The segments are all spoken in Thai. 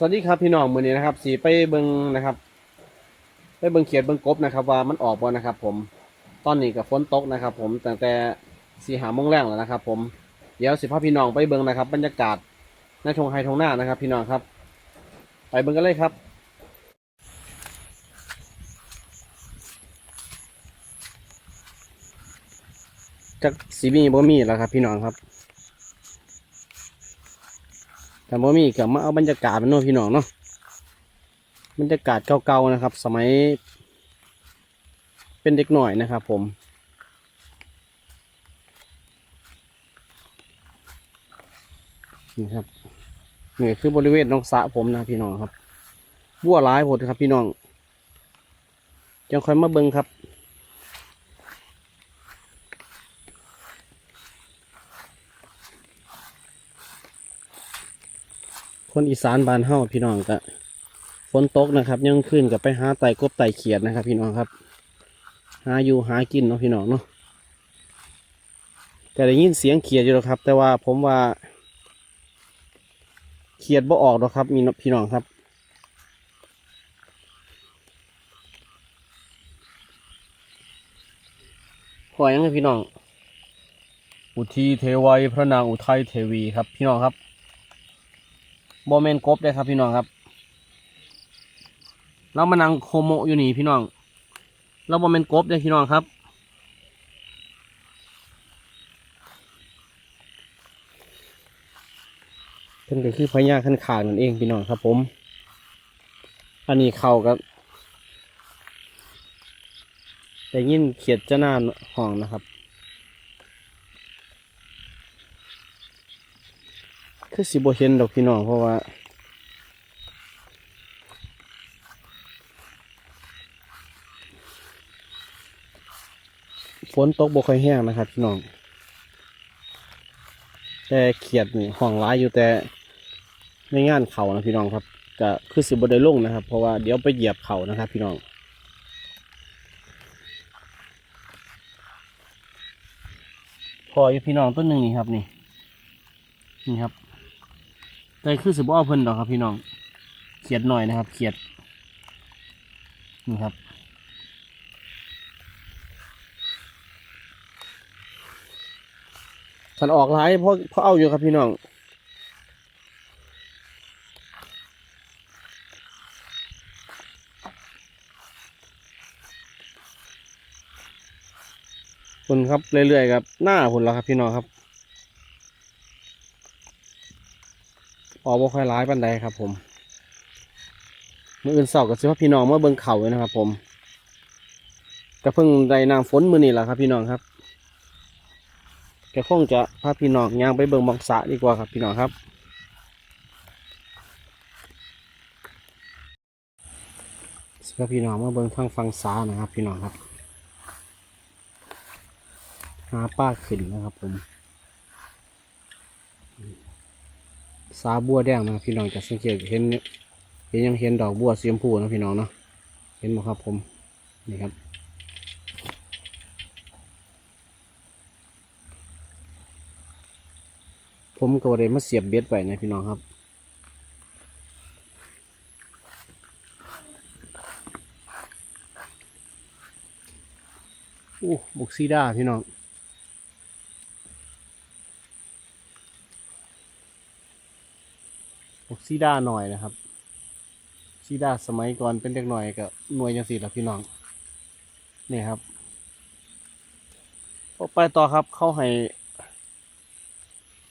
สวัสดีครับพี่น้องมือนี้นะครับ สีไปเบิงนะครับ ไปเบิงเขียดเบิงกบนะครับ ว่ามันออกบ่นะครับ ผมตอนนี้กับฝนตกนะครับ ผมตั้งแต่สีหามงแรงแล้วนะครับ ผมเดี๋ยวสิพาพี่น้องไปเบิงนะครับ บรรยากาศในทงไฮทงหน้านะครับ พี่น้องครับ ไปเบิงกันเลยครับจากสีมีบ่มีแล้วครับ พี่น้องครับ แต่บ่มีก็มาเอาบรรยากาศเป็นโน่พี่น้องเนาะบรรยากาศเก่าๆนะครับ สมัย เป็นเด็กหน่อยนะครับ ผมนี่ครับนี่คือบริเวณน้องสะผมนะพี่น้องครับบัวหลายหมดครับพี่น้องจังค่อยมาเบิ่งครับ คนอีสานบ้านเฮาพี่น้องก็ฝนตกนะครับยังขึ้นกับไปหาไต่กบไต่เขียดนะครับ พี่น้องครับ หาอยู่หากินเนาะพี่น้องเนาะแต่ได้ยินเสียงเขียดอยู่แล้วครับ แต่ว่าผมว่า เขียดบ่ออกหรอกครับ มีพี่น้องครับขอยังไงพี่น้อง อุทีเทวัยพระนางอุทัยเทวีครับ พี่น้องครับ บอเมนกบได้ครับพี่น้องครับ เรามานั่งโคโมอยู่นี่พี่น้อง เราบอเมนกบได้พี่น้องครับเป็นก็คือพญาขันขางนั่นเองพี่น้องครับ ผม อันนี้เข่ากับแต่ยินเขียดจะหน้าห้องนะครับ คือสิบเห็นดอกพี่น้องเพราะว่า ฝนตกบ่ค่อยแห้งนะครับพี่น้อง แต่เขียดนี่ห้องร้ายอยู่แต่ในงานเขานะพี่น้องครับก็คือสิบได้ลงนะครับ เพราะว่าเดี๋ยวไปเหยียบเขานะครับ พี่น้องพออยู่พี่น้องต้นหนึ่งนี่ครับนี่นี่ครับ แต่คือสิบเอเพิ่นดอกครับพี่น้องเขียดหน่อยนะครับ เขียดนี่ครับฉันออกไลายเพราะเพราะเอาอยู่ครับพี่น้องคุณครับเรื่อยๆครับ หน้าคุณแล้วครับพี่น้องครับ ออกบ่ค่อยร้ายปันใดครับ ผมเมื่ออื่นเสาร์กับสิพ่อพี่น้องเมื่อเบิ่งเข่าเลยนะครับ ผมก็เพิ่งได้น้ำฝนมือนี่แหละครับ พี่น้องครับก็คงจะพาพี่น้องย่างไปเบิ่งบังสะดีกว่าครับพี่น้องครับสิพ่อพี่น้องเมื่อเบิ่งทางฟังสานะครับ พี่น้องครับหาป้าขึ้นนะครับผม สาบัวแดงนะพี่น้องจะสังเกตเห็นเห็นยังเห็นดอกบัวสีชมพูนะพี่น้องเนาะเห็นไหมครับผมนี่ครับผมก็เลยมาเสียบเบ็ดไว้นะพี่น้องครับอู้บุกซีด้าพี่น้อง พวกซีด้าหน่อยนะครับซีด้าสมัยก่อนเป็นเด็กหน่อยกับหน่วยจังสีละพี่น้องนี่ครับไปต่อครับเข้าให้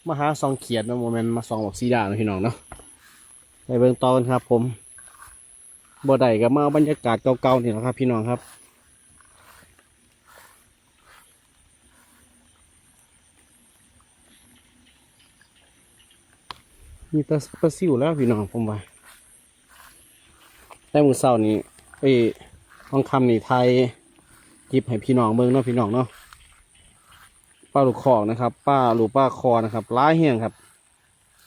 มาหาซองเขียดนะโมเมนต์มาซองบอกซีด้านะพี่น้องเนาะไปเบิ่งต่อนครับ ผมบ่ได้ก็มาเอาบรรยากาศเก่าๆนี่แหละครับ พี่น้องครับ มีแตปลาซิวแล้วพี่น้องผมว่าแต่มือเศร้านี้เอ้ทองคำนี่ไทยจิบให้พี่น้องเมืองเนาะพี่น้องเนาะป้าลูกคอกนะครับ ป้าลูกป้าคอนะครับร้ายเหี้ยงครับ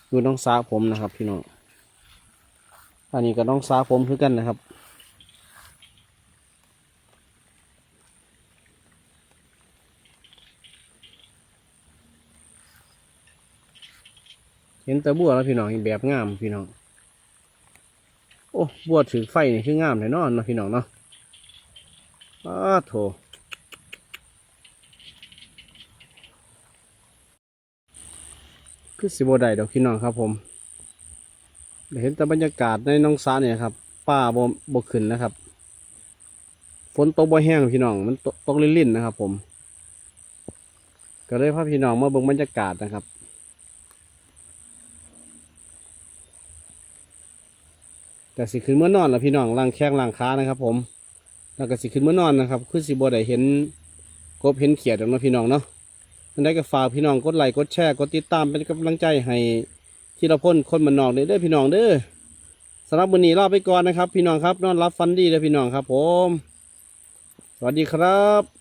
อยู่น้องสาผมนะครับ พี่น้องอันนี้ก็น้องสาผมคือกันนะครับ เห็นตะบัวแล้วพี่น้องเห็นแบบงามพี่น้อง โอ้บัวถือไฟนี่คืองามแน่นอนนะพี่น้องเนาะอ้าโถคือสิบได้ดอกพี่น้องครับผมเห็นแต่บรรยากาศในน้องสาเนี่ยครับป้าบ่บ่ขึ้นนะครับ ฝนตกบ่แห้งพี่น้อง มันตกตกลิ่นๆนะครับผม ก็เลยพาพี่น้องมาเบิ่งบรรยากาศนะครับ แต่สิขึ้นเมื่อนอนแล้วพี่น้องล่างแข้งล่างขานะครับ ผม แล้วก็สิขึ้นเมื่อนอนนะครับ คือสิบ่ได้เห็นกบเห็นเขียดหรอกเนาะพี่น้องเนาะมันได้ก็ฝากพี่น้องกดไลค์กดแชร์กดติดตามเป็นกำลังใจให้ที่เราพ่นคนมันนอกเด้อเด้อพี่น้องเด้อสำหรับวันนี้ลาไปก่อนนะครับ พี่น้องครับ นอนรับฟันดีเลยพี่น้องครับ ผม สวัสดีครับ